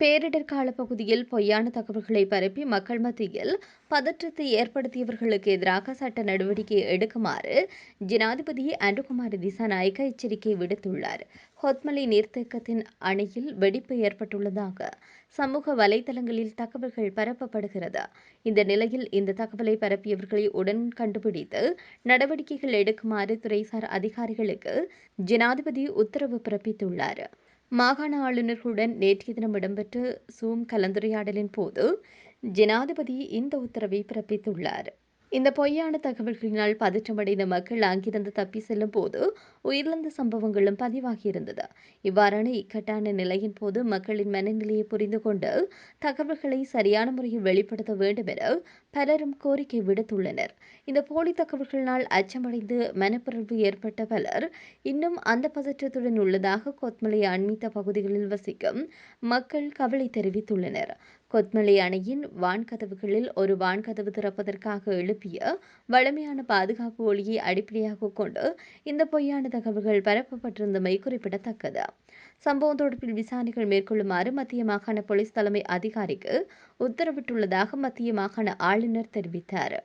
பேரிடர் கால பகுதியில் பொய்யான தகவல்களை பரப்பி மக்கள் மத்தியில் பதற்றத்தை ஏற்படுத்தியவர்களுக்கு எதிராக சட்ட நடவடிக்கை எடுக்குமாறு ஜனாதிபதி அன்புகுமார் திசாநாயக்க எச்சரிக்கை விடுத்துள்ளார். ஹொத்மலை நீர்த்தேக்கத்தின் அணையில் வெடிப்பு ஏற்பட்டுள்ளதாக சமூக வலைதளங்களில் தகவல்கள் பரப்பப்படுகிறது. இந்த நிலையில் இந்த தகவலை பரப்பியவர்களை உடன் கண்டுபிடித்து நடவடிக்கைகள் எடுக்குமாறு துறைசார் அதிகாரிகளுக்கு ஜனாதிபதி உத்தரவு பிறப்பித்துள்ளார். மாகாண ஆளுநர்களுடன் நேற்றைய தினம் இடம்பெற்ற சூம் கலந்துரையாடலின் போது ஜனாதிபதி இந்த உத்தரவை பிறப்பித்துள்ளார். இந்த பொய்யான தகவல்களினால் பதற்றமடைந்த மக்கள் அங்கிருந்து தப்பி செல்லும் போது உயிரிழந்த சம்பவங்களும் பதிவாகியிருந்தது இவ்வாறான இக்கட்டான நிலையின் போது மக்களின் மனநிலையை புரிந்து கொண்டு தகவல்களை சரியான முறையில் வெளிப்படுத்த வேண்டும் என பலரும் கோரிக்கை விடுத்துள்ளனர். இந்த போலி தகவல்களினால் அச்சமடைந்து மனப்பிறழ்வு ஏற்பட்ட பலர் இன்னும் அந்த பதற்றத்துடன் உள்ளதாக கொத்மலை அண்மித்த பகுதிகளில் வசிக்கும் மக்கள் கவலை தெரிவித்துள்ளனர். கொத்மலை அணையின் வான்கதவுகளில் ஒரு வான்கதவு திறப்பதற்காக எழுப்பிய வழமையான பாதுகாப்பு ஒளியை அடிப்படையாக கொண்டு இந்த பொய்யான தகவல்கள் பரப்பப்பட்டிருந்தமை குறிப்பிடத்தக்கது. சம்பவம் தொடர்பில் விசாரணைகள் மேற்கொள்ளுமாறு மத்திய மாகாண போலீஸ் தலைமை அதிகாரிக்கு உத்தரவிட்டுள்ளதாக மத்திய மாகாண ஆளுநர் தெரிவித்தார்.